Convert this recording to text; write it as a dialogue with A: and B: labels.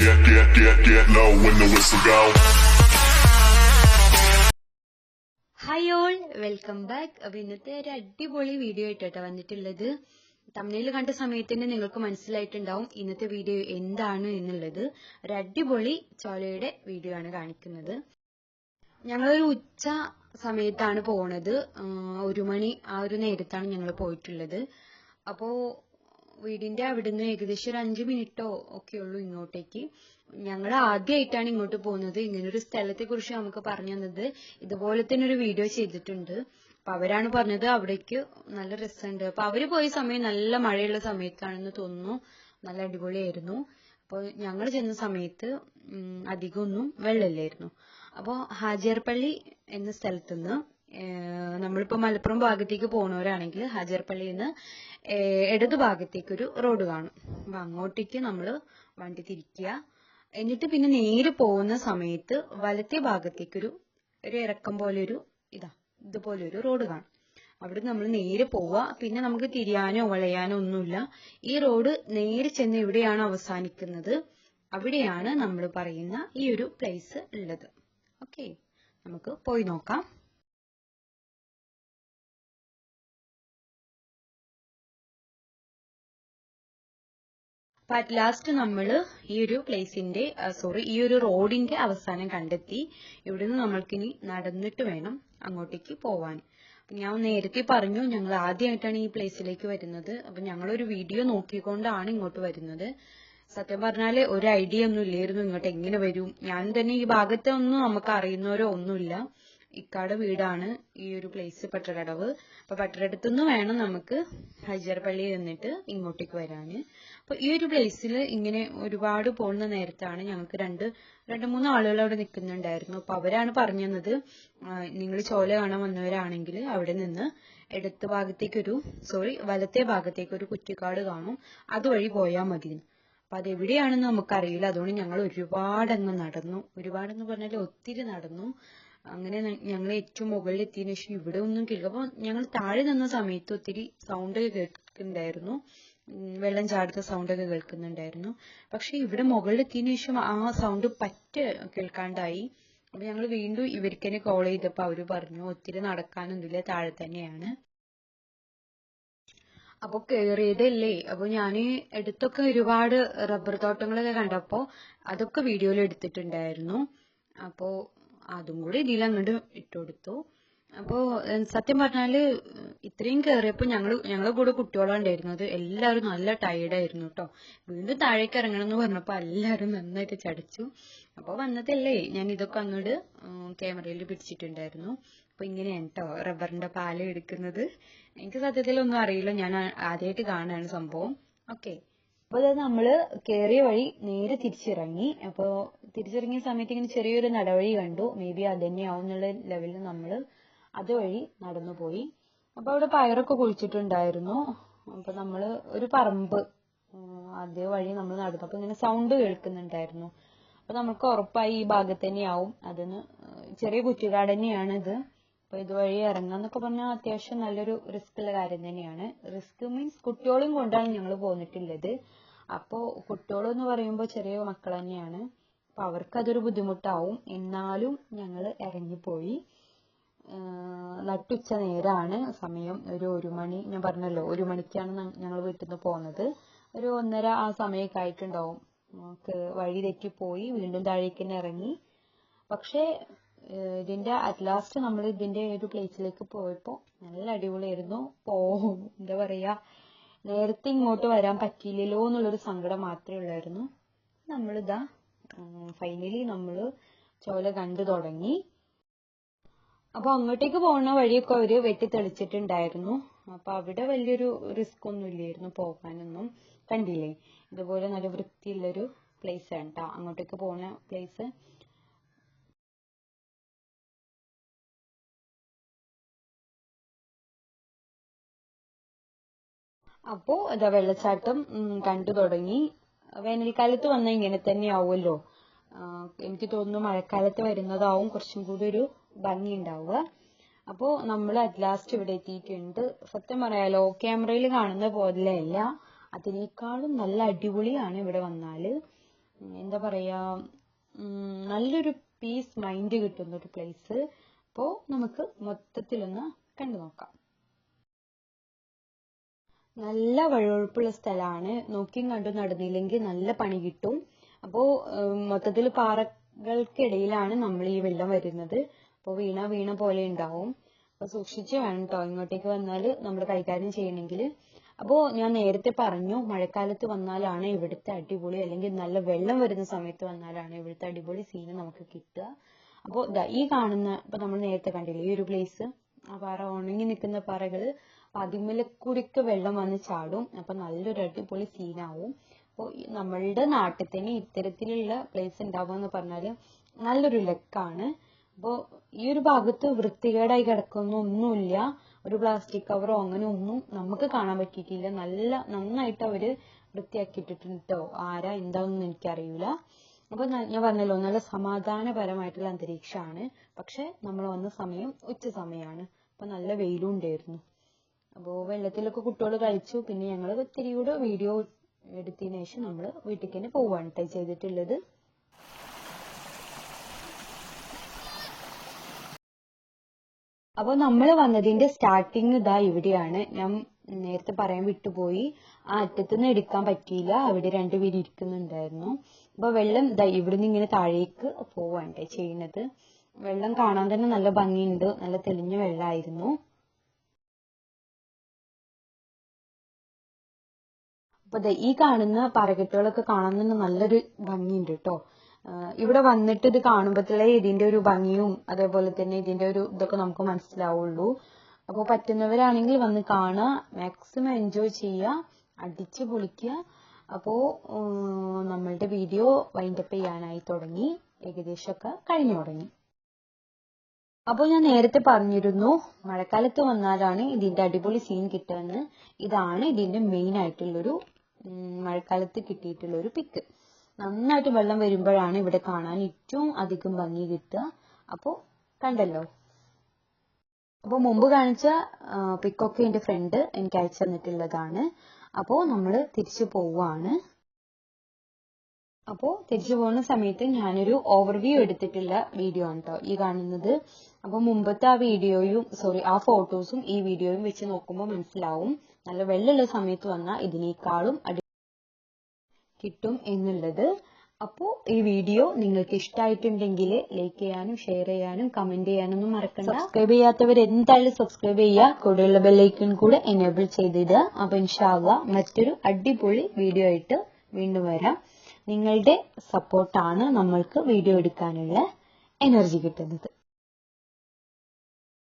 A: Get, get, get, get low when the whistle go.
B: Hi all welcome back അപ്പൊ ഇന്നത്തെ ഒരു അടിപൊളി video ആയിട്ടോ വന്നിട്ടുള്ളത്. തമിഴിൽ കണ്ട സമയത്ത് തന്നെ നിങ്ങൾക്ക് മനസ്സിലായിട്ടുണ്ടാവും ഇന്നത്തെ വീഡിയോ എന്താണ് എന്നുള്ളത്. ഒരു അടിപൊളി ചോലയുടെ വീഡിയോ ആണ് കാണിക്കുന്നത്. ഞങ്ങളൊരു ഉച്ച സമയത്താണ് പോണത്. ഒരു മണി ആ ഒരു നേരത്താണ് ഞങ്ങൾ പോയിട്ടുള്ളത്. അപ്പോ വീടിന്റെ അവിടുന്ന് ഏകദേശം ഒരു അഞ്ച് മിനിറ്റോ ഒക്കെ ഉള്ളൂ ഇങ്ങോട്ടേക്ക്. ഞങ്ങൾ ആദ്യമായിട്ടാണ് ഇങ്ങോട്ട് പോകുന്നത്. ഇങ്ങനൊരു സ്ഥലത്തെ കുറിച്ച് നമുക്ക് പറഞ്ഞു തന്നത്. ഇതുപോലെ തന്നെ ഒരു വീഡിയോ ചെയ്തിട്ടുണ്ട്. അപ്പൊ അവരാണ് പറഞ്ഞത് അവിടേക്ക് നല്ല രസമുണ്ട്. അപ്പൊ അവർ പോയ സമയം നല്ല മഴയുള്ള സമയത്താണെന്ന് തോന്നുന്നു. നല്ല അടിപൊളിയായിരുന്നു. അപ്പോൾ ഞങ്ങൾ ചെന്ന സമയത്ത് അധികമൊന്നും വെള്ളമില്ലായിരുന്നു. അപ്പോൾ ഹാജിയർപള്ളി എന്ന സ്ഥലത്തുനിന്ന് ഏഹ്, നമ്മളിപ്പോ മലപ്പുറം ഭാഗത്തേക്ക് പോകുന്നവരാണെങ്കിൽ ഹാജിയർപള്ളിയിൽ നിന്ന് ഇടത് ഭാഗത്തേക്ക് ഒരു റോഡ് കാണും. അപ്പൊ അങ്ങോട്ടേക്ക് നമ്മൾ വണ്ടി തിരിക്കുക. എന്നിട്ട് പിന്നെ നേരെ പോകുന്ന സമയത്ത് വലത്തെ ഭാഗത്തേക്കൊരു ഒരു ഇറക്കം പോലെ ഒരു ഇതാ ഇതുപോലെ ഒരു റോഡ് കാണും. അവിടെ നമ്മൾ നേരെ പോവുക. പിന്നെ നമുക്ക് തിരിയാനോ വളയാനോ ഒന്നുമില്ല. ഈ റോഡ് നേരെ ചെന്ന് എവിടെയാണ് അവസാനിക്കുന്നത്? അവിടെയാണ് നമ്മൾ പറയുന്ന ഈ ഒരു പ്ലേസ് ഉള്ളത്. ഓക്കെ നമുക്ക് പോയി നോക്കാം. അറ്റ് ലാസ്റ്റ് നമ്മൾ ഈ ഒരു പ്ലേസിന്റെ സോറി ഈ ഒരു റോഡിന്റെ അവസാനം കണ്ടെത്തി. ഇവിടുന്ന് നമ്മൾക്കിനി നടന്നിട്ട് വേണം അങ്ങോട്ടേക്ക് പോവാൻ. ഞാൻ നേരത്തെ പറഞ്ഞു ഞങ്ങൾ ആദ്യമായിട്ടാണ് ഈ പ്ലേസിലേക്ക് വരുന്നത്. അപ്പൊ ഞങ്ങളൊരു വീഡിയോ നോക്കിക്കൊണ്ടാണ് ഇങ്ങോട്ട് വരുന്നത്. സത്യം പറഞ്ഞാൽ ഒരു ഐഡിയ ഒന്നും ഇല്ലായിരുന്നു ഇങ്ങോട്ട് എങ്ങനെ വരും. ഞാൻ തന്നെ ഈ ഭാഗത്തെ ഒന്നും നമുക്ക് അറിയുന്നവരോ ഒന്നുമില്ല. ഇക്കാടെ വീടാണ് ഈ ഒരു പ്ലേസ് പട്ടടവ് അപ്പൊ പട്ടടത്തു നിന്ന് വേണം നമുക്ക് ഹജർപള്ളി നിന്നിട്ട് ഇങ്ങോട്ടേക്ക് വരാന്. അപ്പൊ ഈ ഒരു പ്ലേസിൽ ഇങ്ങനെ ഒരുപാട് പോകുന്ന നേരത്താണ് ഞങ്ങൾക്ക് രണ്ട് രണ്ട് മൂന്ന് ആളുകൾ അവിടെ നിൽക്കുന്നുണ്ടായിരുന്നു അപ്പൊ അവരാണ് പറഞ്ഞത് നിങ്ങൾ ചോല കാണാൻ വന്നവരാണെങ്കിൽ അവിടെ നിന്ന് ഇടത്ത് ഭാഗത്തേക്കൊരു സോറി വലത്തെ ഭാഗത്തേക്കൊരു കുറ്റിക്കാട് കാണും. അതുവഴി പോയാൽ മതി. അപ്പൊ അതെവിടെയാണെന്ന് നമുക്കറിയില്ല. അതുകൊണ്ട് ഞങ്ങൾ ഒരുപാട് അങ്ങ് നടന്നു. ഒരുപാടെന്ന് പറഞ്ഞാൽ ഒത്തിരി നടന്നു. അങ്ങനെ ഞങ്ങൾ ഏറ്റവും മുകളിൽ എത്തിയതിനു ശേഷം ഇവിടെ ഒന്നും കേൾക്കും അപ്പൊ ഞങ്ങൾ താഴെ നിന്ന സമയത്ത് ഒത്തിരി സൗണ്ട് കേൾക്കുന്നുണ്ടായിരുന്നു. വെള്ളം ചാടുന്ന സൗണ്ട് ഒക്കെ കേൾക്കുന്നുണ്ടായിരുന്നു. പക്ഷെ ഇവിടെ മുകളിൽ എത്തിയതിനു ശേഷം ആ സൗണ്ട് പറ്റ കേൾക്കാണ്ടായി. അപ്പൊ ഞങ്ങൾ വീണ്ടും ഇവർക്ക് തന്നെ കോൾ ചെയ്തപ്പോ അവർ പറഞ്ഞു ഒത്തിരി നടക്കാനൊന്നുമില്ല താഴെ തന്നെയാണ്. അപ്പൊ കേറിയതല്ലേ? അപ്പൊ ഞാൻ എടുത്തൊക്കെ ഒരുപാട് റബ്ബർ തോട്ടങ്ങളൊക്കെ കണ്ടപ്പോ അതൊക്കെ വീഡിയോയിൽ എടുത്തിട്ടുണ്ടായിരുന്നു. അപ്പോ അതും കൂടി ഇതിൽ അങ്ങോട്ട് ഇട്ടുകൊടുത്തു. അപ്പോ സത്യം പറഞ്ഞാൽ ഇത്രയും കേറിയപ്പോ ഞങ്ങൾ ഞങ്ങളെ കൂടെ കുട്ടികളാണ് ഉണ്ടായിരുന്നത് എല്ലാവരും നല്ല ടയേർഡ് ആയിരുന്നു കേട്ടോ വീണ്ടും താഴേക്ക് ഇറങ്ങണം എന്ന് പറഞ്ഞപ്പോ എല്ലാവരും നന്നായിട്ട് ചടച്ചു. അപ്പൊ വന്നതല്ലേ? ഞാൻ ഇതൊക്കെ അങ്ങോട്ട് ക്യാമറയിൽ പിടിച്ചിട്ടുണ്ടായിരുന്നു. അപ്പൊ ഇങ്ങനെയാണ് കേട്ടോ റബ്ബറിന്റെ പാൽ എടുക്കുന്നത്. എനിക്ക് സത്യത്തിൽ ഒന്നും അറിയില്ല. ഞാൻ ആദ്യമായിട്ട് കാണാണ് സംഭവം. ഓക്കെ. അപ്പൊ അത് നമ്മൾ കേറിയ വഴി നേരെ തിരിച്ചിറങ്ങി. അപ്പൊ തിരിച്ചിറങ്ങിയ സമയത്ത് ഇങ്ങനെ ചെറിയൊരു നടവഴി കണ്ടു. മേ ബി അത് തന്നെയാവും എന്നുള്ള ലെവലിൽ നമ്മൾ അതുവഴി നടന്നു പോയി. അപ്പൊ അവിടെ പയറൊക്കെ കുഴിച്ചിട്ടുണ്ടായിരുന്നു. അപ്പൊ നമ്മൾ ഒരു പറമ്പ് അതേ വഴി നമ്മൾ നടന്നു. അപ്പൊ ഇങ്ങനെ സൗണ്ട് കേൾക്കുന്നുണ്ടായിരുന്നു. അപ്പൊ നമുക്ക് ഉറപ്പായി ഈ ഭാഗത്ത് തന്നെയാവും അതിന് ചെറിയ കുറ്റിക്കാട് തന്നെയാണ് ഇത് അപ്പൊ ഇതുവഴി ഇറങ്ങാന്നൊക്കെ പറഞ്ഞാൽ അത്യാവശ്യം നല്ലൊരു റിസ്ക് ഉള്ള കാര്യം തന്നെയാണ്. റിസ്ക് മീൻസ് കുട്ടികളും കൊണ്ടാണ് ഞങ്ങൾ പോന്നിട്ടുള്ളത്. അപ്പോ കുട്ടികൾ എന്ന് പറയുമ്പോൾ ചെറിയ മക്കൾ തന്നെയാണ്. അപ്പൊ അവർക്ക് അതൊരു ബുദ്ധിമുട്ടാവും. എന്നാലും ഞങ്ങൾ ഇറങ്ങിപ്പോയി. നട്ടുച്ച നേരാണ് സമയം. ഒരു ഒരു മണി ഞാൻ പറഞ്ഞല്ലോ ഒരു മണിക്കാണ് ഞങ്ങൾ വീട്ടിൽ നിന്ന് പോകുന്നത് ഒരു ഒന്നര ആ സമയമൊക്കെ ആയിട്ടുണ്ടാവും. വഴി തെറ്റിപ്പോയി വീണ്ടും താഴേക്ക് തന്നെ ഇറങ്ങി. പക്ഷേ ഇതിന്റെ അറ്റ് ലാസ്റ്റ് നമ്മൾ ഇതിന്റെ ഒരു പ്ലേസിലേക്ക് പോയപ്പോ നല്ല അടിപൊളിയായിരുന്നു. പോ എന്താ പറയാ നേരത്തെ ഇങ്ങോട്ട് വരാൻ പറ്റിയില്ലല്ലോ എന്നുള്ളൊരു സങ്കടം മാത്രമേ ഉള്ളായിരുന്നു. നമ്മളിതാ ഫൈനലി നമ്മൾ ചോല കണ്ടു തുടങ്ങി. അപ്പൊ അങ്ങോട്ടേക്ക് പോകുന്ന വഴിയൊക്കെ അവർ വെട്ടി തെളിച്ചിട്ടുണ്ടായിരുന്നു അപ്പൊ അവിടെ വലിയൊരു റിസ്ക് ഒന്നും ഇല്ലായിരുന്നു പോകാനൊന്നും. കണ്ടില്ലേ? ഇതുപോലെ നല്ല വൃത്തിയുള്ളൊരു പ്ലേസ് ആണ് ട്ടോ. അങ്ങോട്ടേക്ക് പോകുന്ന പ്ലേസ് അപ്പോ ഇതാ വെള്ളച്ചാട്ടം കണ്ടു തുടങ്ങി. വേനൽക്കാലത്ത് വന്നാൽ ഇങ്ങനെ തന്നെ ആവുമല്ലോ. എനിക്ക് തോന്നുന്നു മഴക്കാലത്ത് വരുന്നതാവും കുറച്ചും കൂടി ഒരു ഭംഗി ഉണ്ടാവുക. അപ്പോ നമ്മൾ അറ്റ് ലാസ്റ്റ് ഇവിടെ എത്തിയിട്ടുണ്ട്. സത്യം പറയാലോ ക്യാമറയിൽ കാണുന്ന പോലെയല്ല അതിനേക്കാളും നല്ല അടിപൊളിയാണ് ഇവിടെ വന്നാൽ. എന്താ പറയാ നല്ലൊരു പീസ് മൈൻഡ് കിട്ടുന്ന ഒരു പ്ലേസ് അപ്പോൾ നമുക്ക് മൊത്തത്തിലൊന്ന് കണ്ടു നോക്കാം. നല്ല വഴുവഴുപ്പുള്ള സ്ഥലമാണ് നോക്കിയും കണ്ടും നടന്നില്ലെങ്കിൽ നല്ല പണി കിട്ടും. അപ്പോ മൊത്തത്തിൽ പാറകൾക്കിടയിലാണ് നമ്മൾ ഈ വെള്ളം വരുന്നത്. അപ്പോൾ വീണ വീണ പോലെ ഉണ്ടാവും. അപ്പൊ സൂക്ഷിച്ച് വേണം കേട്ടോ ഇങ്ങോട്ടേക്ക് വന്നാൽ നമ്മൾ കൈകാര്യം ചെയ്യണമെങ്കിൽ അപ്പോ ഞാൻ നേരത്തെ പറഞ്ഞു മഴക്കാലത്ത് വന്നാലാണ് ഇവിടുത്തെ അടിപൊളി അല്ലെങ്കിൽ നല്ല വെള്ളം വരുന്ന സമയത്ത് വന്നാലാണ് ഇവിടുത്തെ അടിപൊളി സീന് നമുക്ക് കിട്ടുക. അപ്പോൾ ഈ കാണുന്ന ഇപ്പൊ നമ്മൾ നേരത്തെ കണ്ടില്ലേ ഈ ഒരു പ്ലേസ് ആ പാറ ഉണങ്ങി നിൽക്കുന്ന പാറകൾ കൂടിയൊക്കെ വെള്ളം വന്ന് ചാടും. അപ്പൊ നല്ലൊരു അടിപൊളി സീനാവും അപ്പോൾ നമ്മളുടെ നാട്ടിൽ തന്നെ ഇത്തരത്തിലുള്ള പ്ലേസ് ഉണ്ടാവുക എന്ന് പറഞ്ഞാൽ നല്ലൊരു ലക്കാണ് അപ്പോൾ ഈ ഒരു ഭാഗത്ത് വൃത്തികേടായി കിടക്കുന്ന ഒന്നുമില്ല. ഒരു പ്ലാസ്റ്റിക് കവറോ അങ്ങനെ ഒന്നും നമുക്ക് കാണാൻ പറ്റിയിട്ടില്ല. നല്ല നന്നായിട്ട് അവർ വൃത്തിയാക്കിയിട്ടുണ്ട് കേട്ടോ ആരാ? എന്താണെന്ന് എനിക്കറിയില്ല അപ്പൊ ഞാൻ പറഞ്ഞല്ലോ നല്ല സമാധാനപരമായിട്ടുള്ള അന്തരീക്ഷമാണ്. പക്ഷെ നമ്മൾ വന്ന സമയം ഉച്ച സമയമാണ്. അപ്പൊ നല്ല വെയിലും ഉണ്ടായിരുന്നു. അപ്പോ വെള്ളത്തിലൊക്കെ കുട്ടികൾ കളിച്ചു. പിന്നെ ഞങ്ങൾ ഒത്തിരി കൂടെ വീഡിയോ എടുത്തതിന് ശേഷം നമ്മൾ വീട്ടിൽ തന്നെ പോവാണ് കേട്ടോ ചെയ്തിട്ടുള്ളത്. അപ്പോൾ നമ്മൾ വന്നതിന്റെ സ്റ്റാർട്ടിങ് ഇതാ ഇവിടെയാണ്. ഞാൻ നേരത്തെ പറയാൻ വിട്ടുപോയി. ആ അറ്റത്തുനിന്ന് എടുക്കാൻ പറ്റിയില്ല. അവിടെ രണ്ടുപേര് ഇരിക്കുന്നുണ്ടായിരുന്നു. അപ്പൊ വെള്ളം ഇതാ ഇവിടുന്ന് ഇങ്ങനെ താഴേക്ക് പോവാണ്ടേ ചെയ്യുന്നത്. വെള്ളം കാണാൻ തന്നെ നല്ല ഭംഗിയുണ്ട്. നല്ല തെളിഞ്ഞ വെള്ളമായിരുന്നു അപ്പൊ ഈ കാണുന്ന പാറക്കെട്ടുകളൊക്കെ കാണാൻ നല്ലൊരു ഭംഗിയുണ്ട് കേട്ടോ ഇവിടെ വന്നിട്ട് ഇത് കാണുമ്പോഴത്തേ ഇതിന്റെ ഒരു ഭംഗിയും അതേപോലെ തന്നെ ഇതിന്റെ ഒരു ഇതൊക്കെ നമുക്ക് മനസ്സിലാവുള്ളൂ. അപ്പോൾ പറ്റുന്നവരാണെങ്കിൽ വന്ന് കാണുക മാക്സിമം എൻജോയ് ചെയ്യുക അടിച്ച് പൊളിക്കുക. അപ്പോ ഉം, നമ്മളുടെ വീഡിയോ വൈൻഡപ്പ് ചെയ്യാനായി തുടങ്ങി. ഏകദേശമൊക്കെ കഴിഞ്ഞു തുടങ്ങി. അപ്പോൾ ഞാൻ നേരത്തെ പറഞ്ഞിരുന്നു മഴക്കാലത്ത് വന്നാലാണ് ഇതിന്റെ അടിപൊളി സീൻ കിട്ടുകയെന്ന് ഇതാണ് ഇതിന്റെ മെയിൻ ആയിട്ടുള്ളൊരു മഴക്കാലത്ത് കിട്ടിയിട്ടുള്ള ഒരു പിക്ക് നന്നായിട്ട് വെള്ളം വരുമ്പോഴാണ് ഇവിടെ കാണാൻ ഏറ്റവും അധികം ഭംഗി കിട്ടുക. അപ്പോൾ കണ്ടല്ലോ. അപ്പോൾ മുമ്പ് കാണിച്ച പിക്കൊക്കെ എന്റെ ഫ്രണ്ട് എനിക്ക് അയച്ചു തന്നിട്ടുള്ളതാണ്. അപ്പോൾ നമ്മൾ തിരിച്ചു പോവാണ്. അപ്പോൾ തിരിച്ചു പോകുന്ന സമയത്ത് ഞാനൊരു ഓവർവ്യൂ എടുത്തിട്ടുള്ള വീഡിയോ ആണ് കേട്ടോ ഈ കാണുന്നത്. അപ്പോൾ മുമ്പത്തെ ആ വീഡിയോയും സോറി ആ ഫോട്ടോസും ഈ വീഡിയോയും വെച്ച് നോക്കുമ്പോൾ മനസ്സിലാവും. നല്ല വെള്ളമുള്ള സമയത്ത് വന്നാൽ ഇതിനേക്കാളും അടി കിട്ടും എന്നുള്ളത്. അപ്പോൾ ഈ വീഡിയോ നിങ്ങൾക്ക് ഇഷ്ടമായിട്ടുണ്ടെങ്കിൽ ലൈക്ക് ചെയ്യാനും ഷെയർ ചെയ്യാനും കമന്റ് ചെയ്യാനും ഒന്നും മറക്കണ്ട. സബ്സ്ക്രൈബ് ചെയ്യാത്തവർ എന്തായാലും സബ്സ്ക്രൈബ് ചെയ്യുക. കൂടെയുള്ള ബെല്ലൈക്കൺ കൂടെ എനേബിൾ ചെയ്തിടുക. അപ്പൊ ഇൻഷാല്ല മറ്റൊരു അടിപൊളി വീഡിയോ ആയിട്ട് വീണ്ടും വരാം. നിങ്ങളുടെ സപ്പോർട്ടാണ് നമ്മൾക്ക് വീഡിയോ എടുക്കാനുള്ള എനർജി കിട്ടുന്നത്.